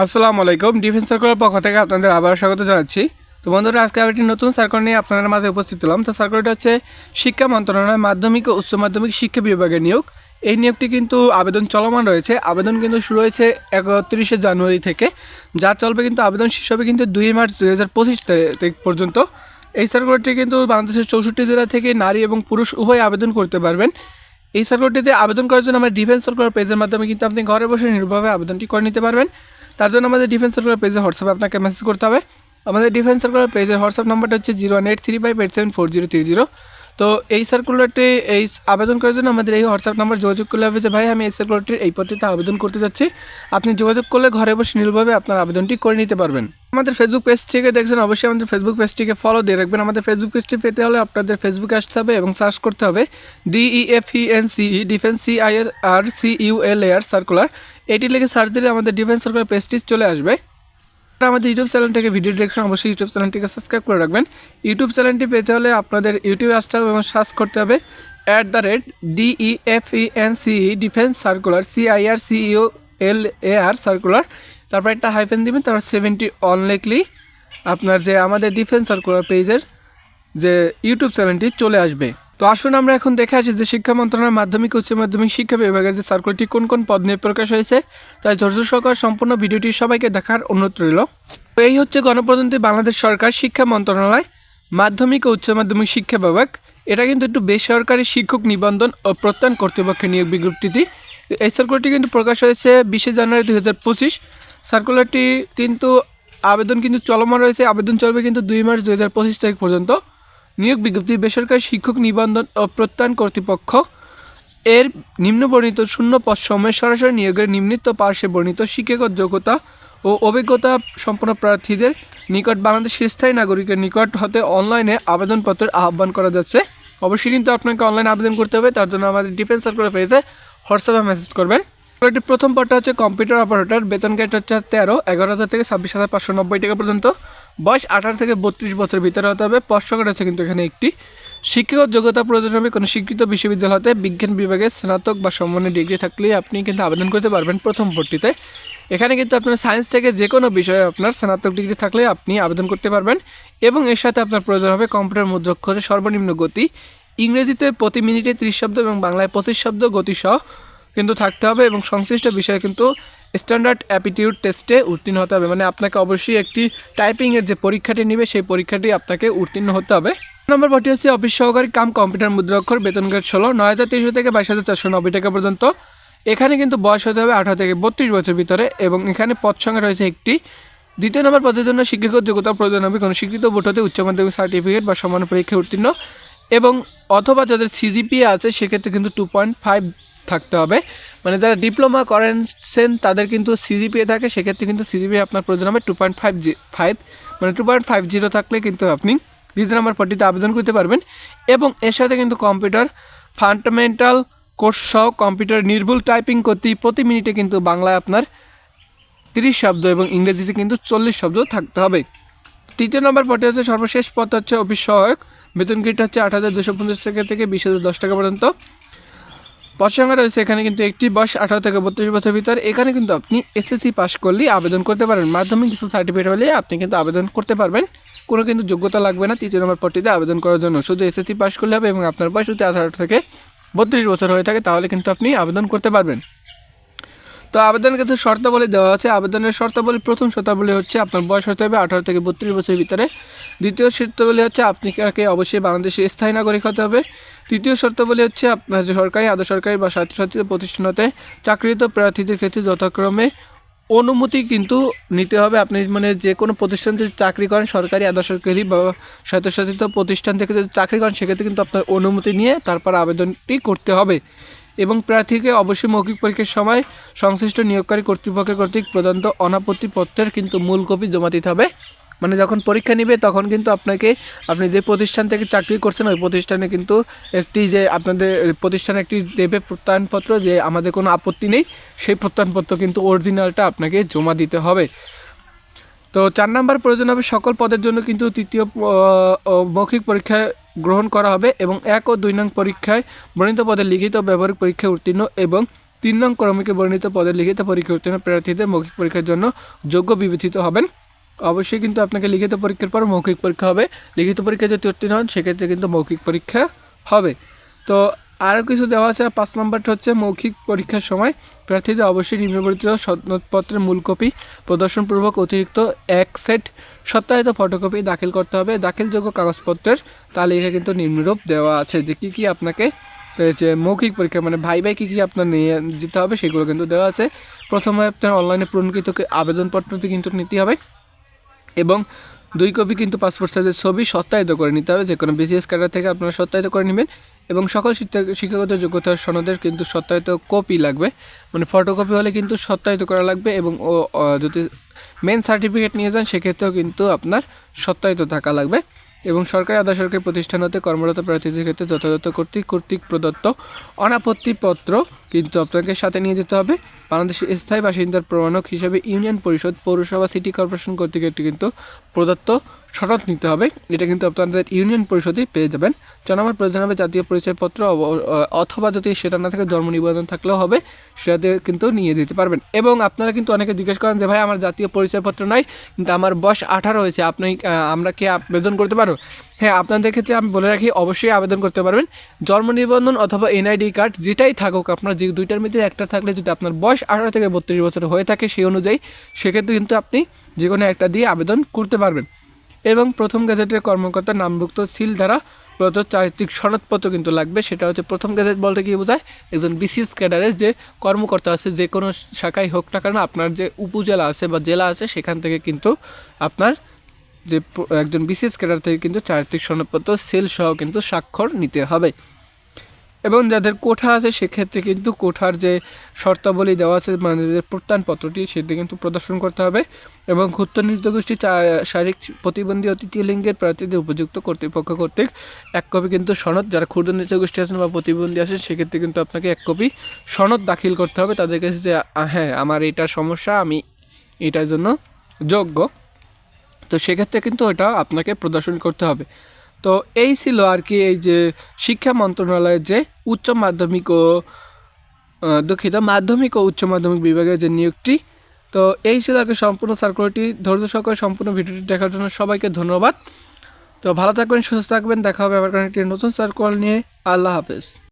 আসসালামু আলাইকুম defence circular পক্ষ থেকে আপনাদের আবার স্বাগত জানাচ্ছি। তো বন্ধুরা, আজকে আবার একটি নতুন সার্কুলার নিয়ে আপনাদের মাঝে উপস্থিত হলাম। তো সার্কুলারটা হচ্ছে শিক্ষা মন্ত্রণালয় মাধ্যমিক ও উচ্চ মাধ্যমিক শিক্ষা বিভাগের নিয়োগ। এই নিয়োগটি কিন্তু আবেদন চলমান রয়েছে। আবেদন কিন্তু শুরু হয়েছে একত্রিশে জানুয়ারি থেকে। যা চলবে কিন্তু আবেদন শেষ হবে কিন্তু দুই মার্চ দুই হাজার পঁচিশ তারিখ পর্যন্ত। এই সার্কুলারটি কিন্তু বাংলাদেশের চৌষট্টি জেলা থেকে নারী এবং পুরুষ উভয় আবেদন করতে পারবেন। এই সার্কুলারটিতে আবেদন করার জন্য আমার ডিফেন্স সার্কুলার পেজের মাধ্যমে কিন্তু আপনি ঘরে বসে নির্ভরভাবে আবেদনটি করে নিতে পারবেন। তার জন্য আমাদের ডিফেন্স সার্কুলার পেজে হোয়াটসঅ্যাপে আপনাকে মেসেজ করতে হবে। আমাদের ডিফেন্স সার্কুলার পেজের হোয়াটসঅ্যাপ নাম্বারটা হচ্ছে zero one eight three five eight seven four zero three zero তো এই সার্কুলারটি এই আবেদন করার জন্য আমাদের এই হোয়াটসঅ্যাপ নাম্বার যোগাযোগ করলে হবে যে, ভাই, আমি এই সার্কুলারটির এই পদ্ধতিতে আবেদন করতে যাচ্ছি। আপনি যোগাযোগ করলে ঘরে বসে নির্ভরভাবে আপনার আবেদনটি করে নিতে পারবেন। আমাদের ফেসবুক পেজ থেকে দেখছেন, অবশ্যই আমাদের ফেসবুক পেজটিকে ফলো দিয়ে রাখবেন। আমাদের ফেসবুক পেজটি পেতে হলে আপনাদের ফেসবুকে আসতে হবে এবং সার্চ করতে হবে D E F E N C E defence C I R R C U L A R circular এটি লিখে সার্চ দিলে আমাদের ডিফেন্স সার্কুলার পেজটি চলে আসবে। আর আমাদের ইউটিউব চ্যানেলটাকে ভিডিও ডিরেকশন অবশ্যই ইউটিউব চ্যানেলটিকে সাবস্ক্রাইব করে রাখবেন। ইউটিউব চ্যানেলটি পেতে হলে আপনাদের ইউটিউবে আসতে হবে এবং সার্চ করতে হবে at the rate D E F E N C E defence circular C I R C E O L A R circular তারপর একটা হাইফেন দিবেন, তারপর সেভেন্টি অন লেখলি আপনার যে আমাদের ডিফেন্স সার্কুলার পেজের যে ইউটিউব চ্যানেলটি চলে আসবে। তো আসুন আমরা এখন দেখে আসি যে শিক্ষা মন্ত্রণালয়ের মাধ্যমিক, উচ্চ মাধ্যমিক শিক্ষা বিভাগের যে সার্কুলারটি কোন কোন পদ নিয়ে প্রকাশ হয়েছে, তাই ধৈর্য সহকার সম্পূর্ণ ভিডিওটি সবাইকে দেখার অনুরোধ রইল। তো এই হচ্ছে গণপ্রজাতন্ত্রী বাংলাদেশ সরকার শিক্ষা মন্ত্রণালয়, মাধ্যমিক ও উচ্চ মাধ্যমিক শিক্ষা বিভাগ। এটা কিন্তু একটু বেসরকারি শিক্ষক নিবন্ধন ও প্রত্যয়ন কর্তৃপক্ষের নিয়োগ বিজ্ঞপ্তিটি। এই সার্কুলারটি কিন্তু প্রকাশ হয়েছে বিশে জানুয়ারি দুই হাজার পঁচিশ। সার্কুলারটি কিন্তু আবেদন কিন্তু চলমান রয়েছে। আবেদন চলবে কিন্তু দুই মার্চ দুই হাজার পঁচিশ তারিখ পর্যন্ত। নিয়োগ বিজ্ঞপ্তি বেসরকারি শিক্ষক নিবন্ধন ও প্রত্যয়ন কর্তৃপক্ষ এর নিম্নবর্ণিত শূন্য পদ সময়ে সরাসরি নিয়োগের নিম্নিত পার্শ্বে বর্ণিত শিক্ষাগত যোগ্যতা ও অভিজ্ঞতা সম্পন্ন প্রার্থীদের নিকট বাংলাদেশের স্থায়ী নাগরিকের নিকট হতে অনলাইনে আবেদনপত্রের আহ্বান করা যাচ্ছে। অবশ্যই কিন্তু আপনাকে অনলাইনে আবেদন করতে হবে, তার জন্য আমাদের ডিফেন্স সার্কুলার পেজে হোয়াটসঅ্যাপে মেসেজ করবেন। প্রথম পদটা হচ্ছে কম্পিউটার অপারেটর, বেতন গেট হচ্ছে তেরো, এগারো হাজার থেকে ছাব্বিশ হাজার পাঁচশো নব্বই টাকা পর্যন্ত। বয়স আঠারো থেকে বত্রিশ বছরের ভিতরে হতে হবে। সংখ্যা আছে কিন্তু এখানে একটি। শিক্ষাগত যোগ্যতা প্রয়োজন হবে। কোনো স্বীকৃত বিশ্ববিদ্যালয় হতে বিজ্ঞান বিভাগে স্নাতক বা সম্মানের ডিগ্রি থাকলে আপনি কিন্তু আবেদন করতে পারবেন প্রথম ভর্তিতে। এখানে কিন্তু আপনার সায়েন্স থেকে যে কোনো বিষয়ে আপনার স্নাতক ডিগ্রি থাকলে আপনি আবেদন করতে পারবেন এবং এর সাথে আপনার প্রয়োজন হবে কম্পিউটার মুদ্রাক্ষরের সর্বনিম্ন গতি, ইংরেজিতে প্রতি মিনিটে ত্রিশ শব্দ এবং বাংলায় পঁচিশ শব্দ গতিসহ কিন্তু থাকতে হবে এবং সংশ্লিষ্ট বিষয়ে কিন্তু স্ট্যান্ডার্ড অ্যাপিটিউড টেস্টে উত্তীর্ণ হতে হবে। মানে আপনাকে অবশ্যই একটি টাইপিংয়ের যে পরীক্ষাটি নেবে, সেই পরীক্ষাটি আপনাকে উত্তীর্ণ হতে হবে। নম্বর ভর্তি হচ্ছে অফিস সহকারী কাম কম্পিউটার মুদ্রাক্ষর বেতন গ্রেড ষোলো, নয় হাজার তিনশো থেকে বাইশ হাজার চারশো নব্বই টাকা পর্যন্ত। এখানে কিন্তু বয়স হতে হবে আঠারো থেকে বত্রিশ বছর ভিতরে এবং এখানে পদ সংখ্যা রয়েছে একটি। দ্বিতীয় নম্বর পদের জন্য শিক্ষাগত যোগ্যতা প্রয়োজন হবে। কোনো স্বীকৃত বোর্ড হতে উচ্চ মাধ্যমিক সার্টিফিকেট বা সমান পরীক্ষায় উত্তীর্ণ। এবং অথবা যাদের সিজিপিএ আছে, সেক্ষেত্রে কিন্তু টু পয়েন্ট ফাইভ থাকতে হবে। মানে যারা ডিপ্লোমা করেনছেন তাদের কিন্তু সিজিপিএ থাকে, সেক্ষেত্রে কিন্তু সিজিপিএ আপনার প্রয়োজন হবে two point five G five মানে টু পয়েন্ট ফাইভ জিরো থাকলে কিন্তু আপনি দ্বিতীয় নাম্বার পদটিতে আবেদন করতে পারবেন। এবং এর সাথে কিন্তু কম্পিউটার ফান্ডামেন্টাল কোর্স সহ কম্পিউটার নির্ভুল টাইপিং করতে প্রতি মিনিটে কিন্তু বাংলায় আপনার তিরিশ শব্দ এবং ইংরেজিতে কিন্তু চল্লিশ শব্দ থাকতে হবে। তৃতীয় নম্বর পদে হচ্ছে সর্বশেষ পদ হচ্ছে অফিস সহায়ক। বেতন গ্রেড হচ্ছে আট হাজার দুশো পঞ্চাশ টাকা থেকে বিশ হাজার দশ টাকা পর্যন্ত। সংখ্যা রয়েছে, এখানে কিন্তু একটি বয়স আঠারো থেকে বত্রিশ বছর ভিতরে। এখানে কিন্তু আপনি এসএসসি পাস করলেই আবেদন করতে পারেন মাধ্যমিক কিছু সার্টিফিকেট হলে আপনি কিন্তু আবেদন করতে পারবেন। কোনো কিন্তু যোগ্যতা লাগবে না, তৃতীয় নম্বর পট্টিতে আবেদন করার জন্য। শুধু এসএসসি পাস করলে হবে এবং আপনার বয়স যদি আঠারো থেকে বত্রিশ বছর হয়ে থাকে, তাহলে কিন্তু আপনি আবেদন করতে পারবেন। তো আবেদনের ক্ষেত্রে শর্তাবলী দেওয়া আছে। আবেদনের শর্তাবলী প্রথম শর্তাবলী হচ্ছে আপনার বয়স হতে হবে আঠারো থেকে বত্রিশ বছরের ভিতরে। দ্বিতীয় শর্তাবলী হচ্ছে আপনাকে অবশ্যই বাংলাদেশের স্থায়ী নাগরিক হতে হবে। তৃতীয় শর্তাবলী হচ্ছে আপনার সরকারি আধা সরকারি বা স্বায়ত্তশাসিত প্রতিষ্ঠানতে চাকরিত প্রার্থীদের ক্ষেত্রে যথাক্রমে অনুমতি কিন্তু নিতে হবে। আপনি মানে যে কোনো প্রতিষ্ঠান থেকে চাকরি করেন, সরকারি আধা সরকারি বা স্বায়ত্তশাসিত প্রতিষ্ঠান থেকে যদি চাকরি করেন, সেক্ষেত্রে কিন্তু আপনার অনুমতি নিয়ে তারপর আবেদনটি করতে হবে। এবং প্রার্থীকে অবশ্যই মৌখিক পরীক্ষার সময় সংশ্লিষ্ট নিয়োগকারী কর্তৃপক্ষের কর্তৃক প্রদত্ত অনাপত্তি পত্রের কিন্তু মূল কপি জমা দিতে হবে। মানে যখন পরীক্ষা নিবে, তখন কিন্তু আপনাকে, আপনি যে প্রতিষ্ঠান থেকে চাকরি করছেন, ওই প্রতিষ্ঠানে কিন্তু একটি যে আপনাদের প্রতিষ্ঠানে একটি দেবে প্রত্যয়নপত্র যে আমাদের কোনো আপত্তি নেই, সেই প্রত্যয়নপত্র কিন্তু অরিজিনালটা আপনাকে জমা দিতে হবে। তো চার নাম্বার প্রয়োজন হবে সকল পদের জন্য কিন্তু তৃতীয় মৌখিক পরীক্ষায় গ্রহণ করা হবে এবং এক ও দুই নং পরীক্ষায় বর্ণিত পদে লিখিত ব্যবহারিক পরীক্ষায় উত্তীর্ণ এবং তিন নং ক্রমিকে বর্ণিত পদে লিখিত পরীক্ষা উত্তীর্ণ প্রার্থীদের মৌখিক পরীক্ষার জন্য যোগ্য বিবেচিত হবেন। অবশ্যই কিন্তু আপনাকে লিখিত পরীক্ষার পর মৌখিক পরীক্ষা হবে। লিখিত পরীক্ষা যদি উত্তীর্ণ হন, সেক্ষেত্রে কিন্তু মৌখিক পরীক্ষা হবে। তো আরও কিছু দেওয়া আছে। পাঁচ নম্বরটা হচ্ছে মৌখিক পরীক্ষার সময়। প্রার্থীদের অবশ্যই নিম্নবর্তিত সনদপত্রের মূল কপি, প্রদর্শনপূর্বক অতিরিক্ত এক সেট সত্যায়িত ফটোকপি দাখিল করতে হবে। দাখিলযোগ্য কাগজপত্রের তালিকা কিন্তু নিম্নরূপ দেওয়া আছে যে কী কী আপনাকে যে মৌখিক পরীক্ষা মানে ভাই ভাই কী কী আপনার নিয়ে যেতে হবে সেগুলো কিন্তু দেওয়া আছে। প্রথমে আপনার অনলাইনে পূরণকৃত আবেদনপত্রটি কিন্তু নিতে হবে। এবং দুই কপি কিন্তু পাসপোর্ট সাইজের ছবি সত্যায়িত করে নিতে হবে। যে কোনো বিসিএস ক্যাডার থেকে আপনারা সত্যায়িত করে নেবেন এবং সকল শিক্ষা- শিক্ষাগত যোগ্যতার সনদের কিন্তু সত্যায়িত কপি লাগবে। মানে ফটোকপি হলে কিন্তু সত্যায়িত করা লাগবে এবং ও ও, যদি মেন সার্টিফিকেট নিয়ে যান, সেক্ষেত্রেও কিন্তু আপনার সত্যায়িত থাকা লাগবে। এবং সরকারি আধা সরকারি প্রতিষ্ঠান হতে কর্মরত প্রার্থীদের ক্ষেত্রে যথাযথ কর্তৃক কর্তৃক প্রদত্ত অনাপত্তিপত্র কিন্তু আপনাকে সাথে নিয়ে যেতে হবে। বাংলাদেশের স্থায়ী বাসিন্দার প্রমাণক হিসেবে ইউনিয়ন পরিষদ পৌরসভা সিটি কর্পোরেশন কর্তৃক একটি কিন্তু প্রদত্ত সনদ নিতে হবে। এটা কিন্তু আপনাদের ইউনিয়ন পরিষদেই পেয়ে যাবেন। জনগণের প্রয়োজন হবে জাতীয় পরিচয়পত্র অথবা যদি সেটা না থাকে জন্ম নিবন্ধন থাকলেও হবে সেটা দিয়ে কিন্তু নিয়ে যেতে পারবেন। এবং আপনারা কিন্তু অনেকে জিজ্ঞেস করেন যে, ভাই, আমার জাতীয় পরিচয়পত্র নাই, কিন্তু আমার বয়স আঠারো হয়েছে, আপনি আমরা কি আবেদন করতে পারো হ্যাঁ আপনাদের ক্ষেত্রে আমি বলে রাখি, অবশ্যই আবেদন করতে পারবেন। জন্ম নিবন্ধন অথবা এনআইডি কার্ড যেটাই থাকুক, আপনার যে দুইটার মধ্যে একটা থাকলে যদি আপনার বয়স আঠারো থেকে বত্রিশ বছর হয়ে থাকে সেই অনুযায়ী, সেক্ষেত্রে কিন্তু আপনি যে কোনো একটা দিয়ে আবেদন করতে পারবেন। এবং প্রথম গ্যাজেটের কর্মকর্তা নামভুক্ত সিল দ্বারা প্রদত্ত চারিত্রিক সনদপত্র কিন্তু লাগবে। সেটা হচ্ছে প্রথম গ্যাজেট বলতে কি বোঝায়? একজন বিসিএস ক্যাডারের যে কর্মকর্তা আছে, যে কোনো শাখায় হোক না কেন আপনার যে উপজেলা আছে বা জেলা আছে, সেখান থেকে কিন্তু আপনার যে একজন বিসিএস ক্যাডার থেকে কিন্তু চারিত্রিক সনদপত্র সেল সহ কিন্তু স্বাক্ষর নিতে হবে। এবং যাদের কোঠা আছে, সেক্ষেত্রে কিন্তু কোঠার যে শর্তাবলী দেওয়া আছে মানে যে প্রত্যয়নপত্রটি, সেটি কিন্তু প্রদর্শন করতে হবে এবং ক্ষুদ্র নৃত্যগোষ্ঠী চা- শারীরিক প্রতিবন্ধী তৃতীয় লিঙ্গের প্রার্থীদের উপযুক্ত কর্তৃপক্ষ কর্তৃক এক কপি কিন্তু সনদ, যারা ক্ষুদ্র নৃত্যগোষ্ঠী আছেন বা প্রতিবন্ধী আছেন, সেক্ষেত্রে কিন্তু আপনাকে এক কপি সনদ দাখিল করতে হবে। তাদের কাছে যে হ্যাঁ আমার এটা সমস্যা, আমি এটার জন্য যোগ্য। তো সেক্ষেত্রে কিন্তু এটা আপনাকে প্রদর্শন করতে হবে। তো এই ছিল আর কি এই যে শিক্ষা মন্ত্রণালয়ের যে উচ্চ মাধ্যমিক ও দুঃখিত মাধ্যমিক ও উচ্চ মাধ্যমিক বিভাগের যে নিয়োগটি। তো এই ছিল আর কি সম্পূর্ণ সার্কুলারটি ধৈর্য সহকারে সম্পূর্ণ ভিডিওটি দেখার জন্য সবাইকে ধন্যবাদ। তো ভালো থাকবেন, সুস্থ থাকবেন। দেখা হবে আবার একটি নতুন সার্কুলার নিয়ে। আল্লাহ হাফেজ।